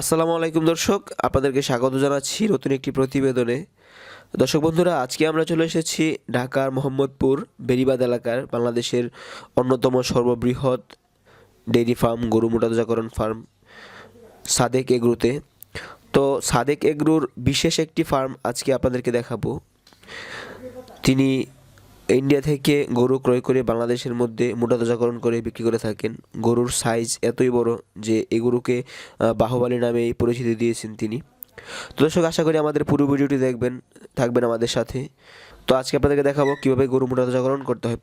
আসসালামু আলাইকুম দর্শক, আপনাদেরকে স্বাগত জানাচ্ছি নতুন একটি প্রতিবেদনে। দর্শক বন্ধুরা, আজকে আমরা চলে এসেছি ঢাকার মোহাম্মদপুর বেরিবাদ এলাকার বাংলাদেশের অন্যতম সর্ববৃহৎ ডেইরি ফার্ম, গরু মোটাতাজাকরণ ফার্ম, সাদেক এগ্রুতে। তো সাদেক এগ্রুর বিশেষ একটি ফার্ম আজকে আপনাদেরকে দেখাবো। তিনি ইন্ডিয়া থেকে গরু ক্রয় করে বাংলাদেশের মধ্যে মোটাতাজাকরণ করে বিক্রি করে থাকেন। গরুর সাইজ এতই বড় যে এই গরুকে বাহুবালী নামে পরিচিতি দিয়েছেন তিনি। তো দর্শক, আশা করি আমাদের পুরো ভিডিওটি দেখবেন, থাকবেন আমাদের সাথে। তো আজকে আপনাদেরকে দেখাবো কীভাবে গরু মোটাতাজাকরণ করতে হয়।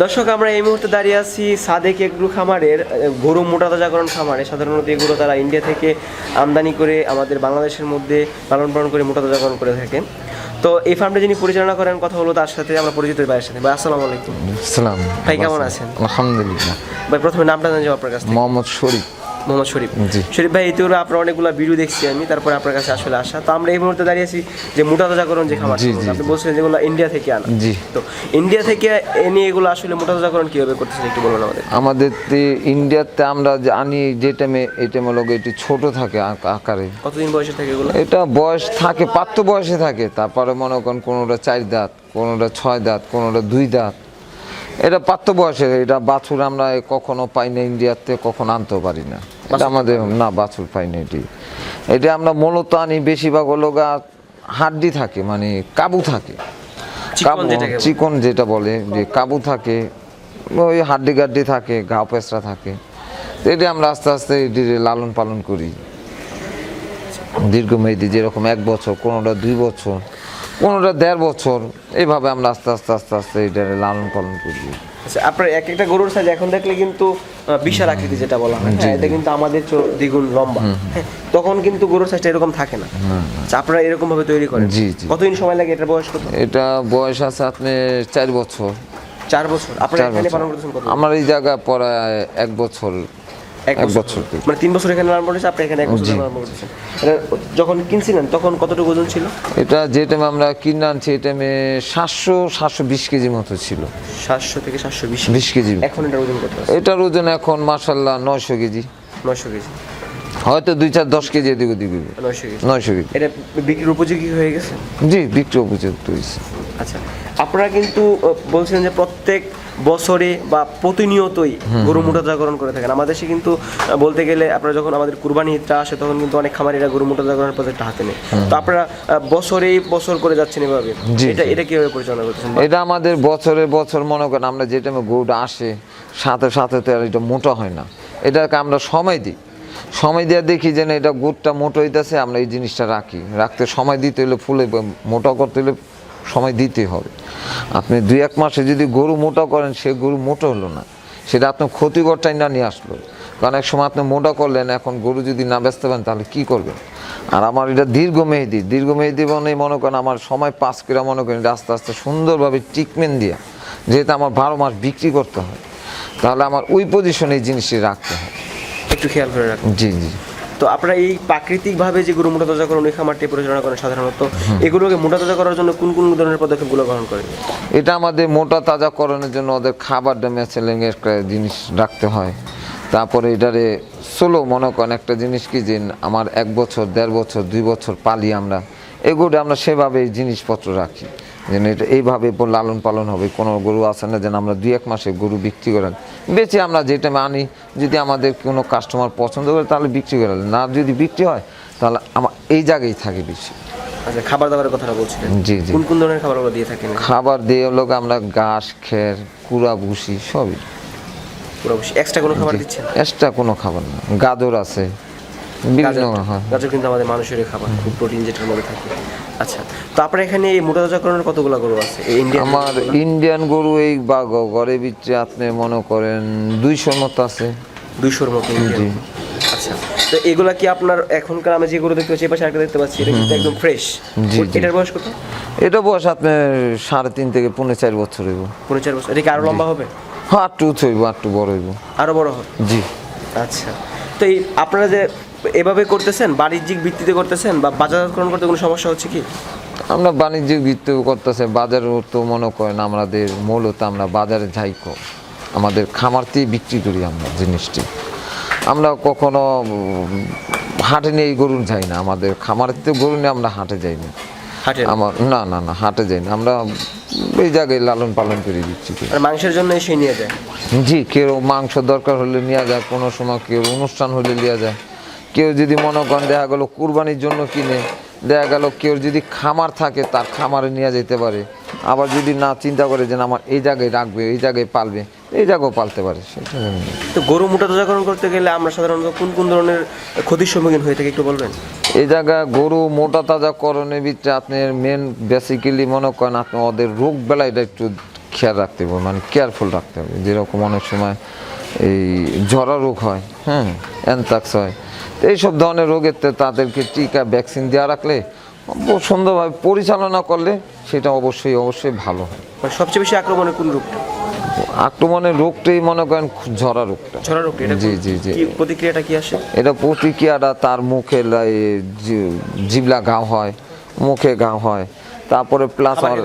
দর্শক আমরা এই মুহূর্তে দাঁড়িয়ে আছি সাদেক এগ্রু খামারের গরু মোটা তাজাকরণ খামারে। সাধারণত এগুলো তারা ইন্ডিয়া থেকে আমদানি করে আমাদের বাংলাদেশের মধ্যে লালন পালন করে মোটা তাজাকরণ করে থাকে তো এই ফার্মটা যিনি পরিচালনা করেন কথা হলো তার সাথে আমরা পরিচিত হই ভাইয়ের সাথে। ভাই আসসালামু আলাইকুম। সালাম ভাই কেমন আছেন? আলহামদুলিল্লাহ। ভাই প্রথমে নামটা জানি আপনার কাছে মোহাম্মদ শরীফ। মোহাম্মদ শরীফ। শরীফ ভাই ইতিউরে আপনার অনেকগুলো ভিডিও দেখছি আমি তারপরে আপনার কাছে আসলে আসা। তো আমরা এই মুহূর্তে দাঁড়িয়ে আছি যে মোটাতাজাকরণ যে খাবার আপনি বলছিলেন যেগুলো ইন্ডিয়া থেকে আনা। জি। তো ইন্ডিয়া থেকে এনে এগুলো আসলে মোটা মোটাতাজাকরণ কীভাবে করতেছেন একটু বলুন আমাদের। আমাদের ইন্ডিয়াতে আমরা যে আনি যে টাইমে এই টাইমে লোক একটু ছোট থাকে আক- আকারে। কতদিন বয়সে থাকে এগুলো? এটা বয়স থাকে পাত্র বয়সে থাকে। তারপরে মনে করেন কোনোটা চার দাঁত কোনোটা ছয় দাঁত কোনোটা দুই দাঁত। এটা পাত্র বয়সে এটা বাছুর আমরা কখনো পাই না ইন্ডিয়াতে কখনো আনতেও পারি না। এটা আমাদের না বাছুর পাই না এটি। এটা আমরা মূলত আনি বেশিরভাগ হলো গা হাড্ডি থাকে মানে কাবু থাকে। চিকন কাবু চিকন যেটা বলে যে কাবু থাকে ওই হাড্ডি গাড্ডি থাকে ঘাও পেঁচড়া থাকে। এটা আমরা আস্তে আস্তে এটি লালন পালন করি। দীর্ঘমেয়াদী যেরকম এক বছর কোনোটা দুই বছর। কোনোটা দেড় বছর এইভাবে আমরা আস্তে আস্তে আস্তে আস্তে এটা লালন পালন করি। আচ্ছা আপনার এক একটা গরুর সাইজ এখন দেখলে কিন্তু বিশাল আকৃতি যেটা বলা হয়। হ্যাঁ, এটা কিন্তু আমাদের দ্বিগুণ লম্বা। হ্যাঁ, তখন কিন্তু গরুর সাইজটা এরকম থাকে না। আচ্ছা, আপনারা এরকম ভাবে তৈরি করেন? জি, জি। কতদিন সময় লাগে? এটার বয়স কত? এটা বয়স আছে আপনি চার বছর। চার বছর। আপনারা এখানে পালন করতেছেন কত আমার এই জায়গা পড়ায় এক বছর এক বছর। মানে তিন বছর এখানে লালন করেছে আপনি এখানে এক বছর। লালন করতেছেন এটা যখন কিনছিলেন তখন কতটুকু ওজন ছিল? এটা যে টাইমে আমরা কিনে আনছি এই টাইমে সাতশো সাতশো বিশ কেজি মতো ছিল। সাতশো থেকে সাতশো বিশ বিশ কেজি। এখন এটার ওজন কত এটার ওজন এখন মার্শাল্লাহ নয়শো কেজি। নয়শো কেজি। হয়তো দুই চার দশ কেজি এদিক ওদিক নয়শো কেজি। এটা বিক্রির উপযোগী হয়ে গেছে? জি বিক্রি উপযুক্ত হয়েছে। আচ্ছা। আপনারা কিন্তু বলছিলেন যে প্রত্যেক বছরে বা প্রতিনিয়তই গরু মোটা জাগরণ করে থাকেন। আমাদের দেশে কিন্তু বলতে গেলে আপনারা যখন আমাদের কুরবানি ঈদটা আসে তখন কিন্তু অনেক খামারিরা গরু মোটাজাগরণের প্রজেক্টটা হাতে নেয়। তো আপনারা আহ, বছরেই বছর করে যাচ্ছেন এভাবে। এটা এটা কীভাবে পরিচালনা করছেন এটা আমাদের বছরে বছর মনে করেন আমরা যে টাইমে গরুটা আসে সাথে সাথে তো আর এটা মোটা হয় না। এটাকে আমরা সময় দিই। সময় দেওয়া দেখি যে না এটা গুড়টা মোটো হইতেছে আমরা এই জিনিসটা রাখি। রাখতে সময় দিতে হলে ফুলে মোটা করতে হলে সময় দিতে হবে। আপনি দুই এক মাসে যদি গরু মোটা করেন সে গরু মোটো হলো না। সেটা আপনার ক্ষতিকরটাই না নিয়ে আসলো। কারণ এক সময় আপনি মোটা করলেন এখন গরু যদি না বেচতে পারেন তাহলে কী করবেন? আর আমার এটা দীর্ঘ মেহেদি দীর্ঘ মেহেদি মানে মনে করেন আমার সময় পাস করে মনে করেন আস্তে আস্তে সুন্দরভাবে ট্রিটমেন্ট দিয়া যেহেতু আমার বারো মাস বিক্রি করতে হয়। তাহলে আমার ওই পজিশনে এই জিনিসটি রাখতে হয়। একটু খেয়াল করে রাখুন। জি জি। তো আপনারা এই প্রাকৃতিকভাবে যে গরু মোটাতাজাকরণ ওই খামারটি পরিচালনা করেন সাধারণত এগুলোকে মোটা তাজা করার জন্য কোন কোন ধরনের পদক্ষেপগুলো গ্রহণ করেন? এটা আমাদের মোটা তাজা করানোর জন্য ওদের খাবারটা ম্যাচেলিং একটা জিনিস রাখতে হয়। তারপরে এটারে সোলো মনে করেন একটা জিনিস কি যে আমার এক বছর দেড় বছর দুই বছর পালি আমরা। এগুলো আমরা সেভাবে জিনিসপত্র রাখি। যেন এটা এইভাবে লালন পালন হবে। কোনো গরু আছে না যেন আমরা দুই এক মাসে গরু বিক্রি করেন। বেচে আমরা যেটা আনি যদি আমাদের কোনো কাস্টমার পছন্দ করে তাহলে বিক্রি করে। না যদি বিক্রি হয় তাহলে আমার এই জায়গায় থাকে বেশি। আচ্ছা খাবার দাবারের কথাটা বলছিলেন। জি জি। কোন কোন ধরনের খাবারগুলো দিয়ে থাকেন? খাবার দিয়ে হলো আমরা ঘাস খের কুড়া ভুসি সবই। পুরো এক্সট্রা কোনো খাবার দিচ্ছেন? এক্সট্রা কোনো খাবার না। গাজর আছে। গাজর- কিন্তু আমাদের মানুষেরই খাবার খুব প্রোটিন যেটার মধ্যে থাকে। আচ্ছা তো আপনার এখানে এই মোটাতাজাকরণের কতগুলো গরু আছে? ইন্ডিয়ান আমার ইন্ডিয়ান গরু এই বা ঘরে ভিতরে আপনি মনে করেন দুইশোর মতো আছে। দুইশোর মতো ইন্ডিয়ান আচ্ছা তো এগুলা কি আপনার এখনকার আমি যে গরু দেখতে পাচ্ছি এই পাশে একটা দেখতে পাচ্ছি এটা কিন্তু একদম ফ্রেশ। এটার বয়স কত? এটা বয়স আপনার সাড়ে তিন থেকে পৌনে চার বছর হইব। পনেরো চার বছর। এটা কি আরও লম্বা হবে? হ্যাঁ উঁচু হইব একটু বড় হইব। আরও বড় হবে? জি। আচ্ছা তো এই আপনারা যে এভাবে করতেছেন? বাণিজ্যিক ভিত্তিতে করতেছেন বা বাজারকরণ করতে কোনো সমস্যা হচ্ছে কি? আমরা বাণিজ্যিক ভিত্তি করতেছে বাজারও তো মনে করেন আমাদের মূলত আমরা বাজারে যাই আমাদের খামারতেই বিক্রি করি আমরা জিনিসটি। আমরা কখনো হাটে নিয়ে গরু যাই না আমাদের খামারের তো গরু নিয়ে আমরা হাটে যাই না। আমার না না না হাটে যাই না। আমরা এই জায়গায় লালন পালন করে আর মাংসের জন্য এসে নিয়ে যায়? জি কেউ মাংস দরকার হলে নেওয়া যায় কোনো সময় কেউ অনুষ্ঠান হলে নেওয়া যায়। কেউ যদি মনে করেন দেখা গেলো কুরবানির জন্য কিনে দেখা গেল কেউ যদি খামার থাকে তার খামারে নিয়ে যেতে পারে। আবার যদি না চিন্তা করে যে আমার এই জায়গায় রাখবে এই জায়গায় পালবে এই জায়গাও পালতে পারে সেটা। তো গরু মোটাতাজাকরণ করতে গেলে আমরা সাধারণত কোন কোন ধরনের ক্ষতির সম্মুখীন হয়ে থাকি একটু বলবেন? এই জায়গায় গরু মোটা তাজা করণের ভিতরে আপনার মেন বেসিক্যালি মনে করেন আপনি ওদের রোগ বেলাটা একটু খেয়াল রাখতে হবে মানে কেয়ারফুল রাখতে হবে। যেরকম অনেক সময় এই জ্বরা রোগ হয় হ্যাঁ অ্যানথাক্স হয় এইসব ধরনের রোগের তাদেরকে টিকা ভ্যাকসিন দেওয়া রাখলে সুন্দরভাবে পরিচালনা করলে সেটা অবশ্যই অবশ্যই ভালো হয়। সবচেয়ে বেশি আক্রমণের কোন রোগটা? আক্রমণের রোগটাই মনে করেন ঝরা রোগটা। ছড়া রোগটা জি, জি, জি। প্রতিক্রিয়াটা কি আসে? এটা প্রতিক্রিয়াটা তার মুখে জিবলা ঘাও হয় মুখে ঘাও হয়। তারপরে প্লাস পারে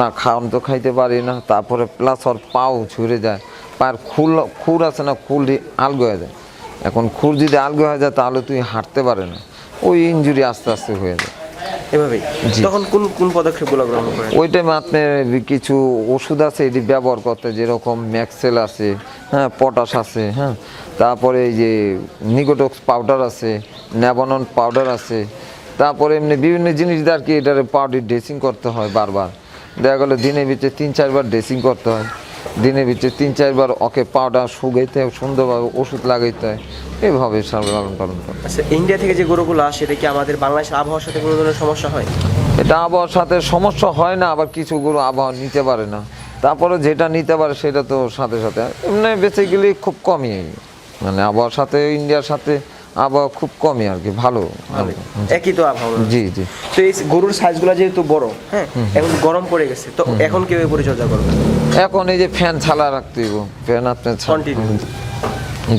না? খাওয়ান তো খাইতে পারি না। তারপরে প্লাস ওর পাও ঝুরে যায়। পায়ের খুল খুর আছে না খুল আলগো হয়ে যায়। এখন খুর যদি আলগো হয়ে যায় তাহলে তুই হাঁটতে পারে না। ওই ইনজুরি আস্তে আস্তে হয়ে যায়। এভাবেই। তখন কোন কোন পদক্ষেপগুলো গ্রহণ করেন? ওই টাইমে আপনার কিছু ওষুধ আছে এটি ব্যবহার করতে যেরকম ম্যাক্সেল আছে হ্যাঁ পটাশ আছে হ্যাঁ তারপরে এই যে নিকোটক্স পাউডার আছে ন্যাবনন পাউডার আছে তারপরে এমনি বিভিন্ন জিনিস দিয়ে আর কি এটার পাউডার ড্রেসিং করতে হয় বারবার। দেখা গেলো দিনের ভিতরে তিন চারবার ড্রেসিং করতে হয়। দিনের ভিতরে তিন চারবার ওকে পাউডার শুকাইতে হয় সুন্দরভাবে ওষুধ লাগাইতে হয়। এভাবে লালন পালন করে আচ্ছা ইন্ডিয়া থেকে যে গরুগুলো আসে এটা কি আমাদের বাংলাদেশের আবহাওয়ার সাথে কোনো ধরনের সমস্যা হয়? এটা আবহাওয়ার সাথে সমস্যা হয় না আবার কিছু গরু আবহাওয়া নিতে পারে না। তারপরে যেটা নিতে পারে সেটা তো সাথে সাথে। এমনি বেসিক্যালি খুব কমই। মানে আবহাওয়ার সাথে ইন্ডিয়ার সাথে আবহাওয়া খুব কমই আর কি ভালো। একই তো আবহাওয়া। জি জি। তো এই গরুর সাইজগুলো যেহেতু বড় হ্যাঁ এখন গরম পড়ে গেছে তো এখন কেউ পরিচর্যা করবে এখন এই যে ফ্যান ছালা রাখতে হইব ফ্যান আপনি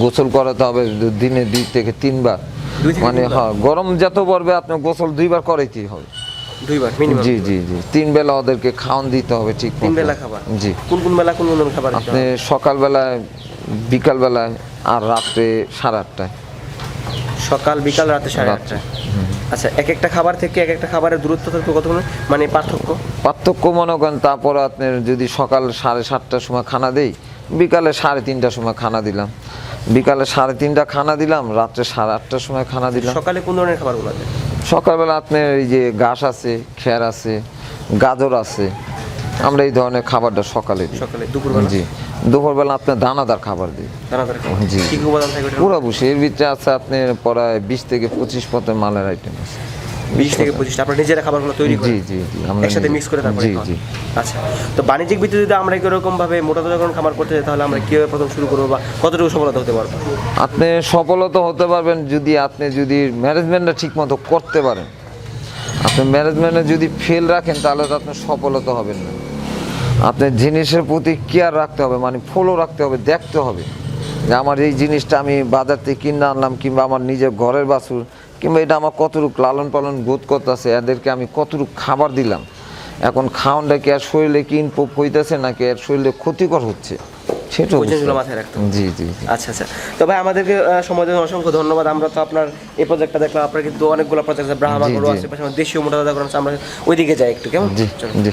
গোসল করাতে হবে দিনে দুই থেকে তিনবার। মানে? হ্যাঁ গরম যত পড়বে আপনার গোসল দুইবার করাইতেই হবে। দুইবার মিনিমাম জি জি জি। তিন বেলা ওদেরকে খাওয়ান দিতে হবে ঠিক তিন বেলা খাবার? জি। কোন কোন বেলা কোন কোন খাবার আপনি সকালবেলায় বিকালবেলায় আর রাত্রে সাড়ে আটটায়। সকাল বিকাল রাতে সাড়ে আটটা আচ্ছা এক একটা খাবার থেকে এক একটা খাবারের দূরত্ব থাকবে কত মানে পার্থক্য? পার্থক্য মনে করেন তারপর আপনার যদি সকাল সাড়ে সাতটার সময় খানা দেই বিকালে সাড়ে তিনটার সময় খানা দিলাম। বিকালে সাড়ে তিনটা খানা দিলাম রাত্রে সাড়ে আটটার সময় খানা দিলাম। সকালে কোন ধরনের খাবারগুলো দেয় সকালবেলা আপনার এই যে ঘাস আছে খের আছে গাজর আছে আমরা এই ধরনের খাবারটা সকালে দিই। সকালে দুপুরবেলা? জি। দুপুরবেলা আপনার দানাদার খাবার দিই দানাদার খাবার? জি। পুরো বসে এর ভিতরে আছে আপনি প্রায় বিশ থেকে পঁচিশ পথের মালের আইটেম আছে। বিশ থেকে পঁচিশটা আপনার নিজেরা খাবারগুলো তৈরি জি করেন? জি জি। আমরা একসাথে মিক্স করে তারপরে জি জি। আচ্ছা। তো বাণিজ্যিক ভিত্তিতে যদি আমরা এরকম ভাবে মোটা যখন খামার করতে যাই তাহলে আমরা কীভাবে প্রথম শুরু করব বা কতটুকু সফলতা হতে পারব? আপনি সফলতা হতে পারবেন যদি আপনি যদি ম্যানেজমেন্টটা ঠিক মতো করতে পারেন। আপনি ম্যানেজমেন্টে যদি ফেল রাখেন তাহলে তো আপনি সফলতা হবেন না। আপনার জিনিসের প্রতি কেয়ার রাখতে হবে মানে ফলো রাখতে হবে দেখতে হবে যে আমার এই জিনিসটা আমি বাজার থেকে কিনে আনলাম কিংবা আমার নিজের ঘরের বাছুর কিংবা এটা আমার কতটুক লালন পালন বোধ করতেছে এদেরকে আমি কতটুক খাবার দিলাম। এখন খাওয়ানটা কি আর শরীরে কি ইনপুট হইতেছে নাকি আর শরীরে ক্ষতিকর হচ্ছে? মাথায় রাখতে জি জি আচ্ছা আচ্ছা। তো ভাই আমাদেরকে আহ, সময় দেওয়ার অসংখ্য ধন্যবাদ। আমরা তো আপনার এই প্রজেক্টটা দেখলাম। আপনার কিন্তু অনেকগুলো প্রজেক্ট আছে। ব্রাহ্মা গরু আছে পাশাপাশি দেশীয় মোটা দাদা আমরা ওইদিকে যাই একটু কেমন? জি জি।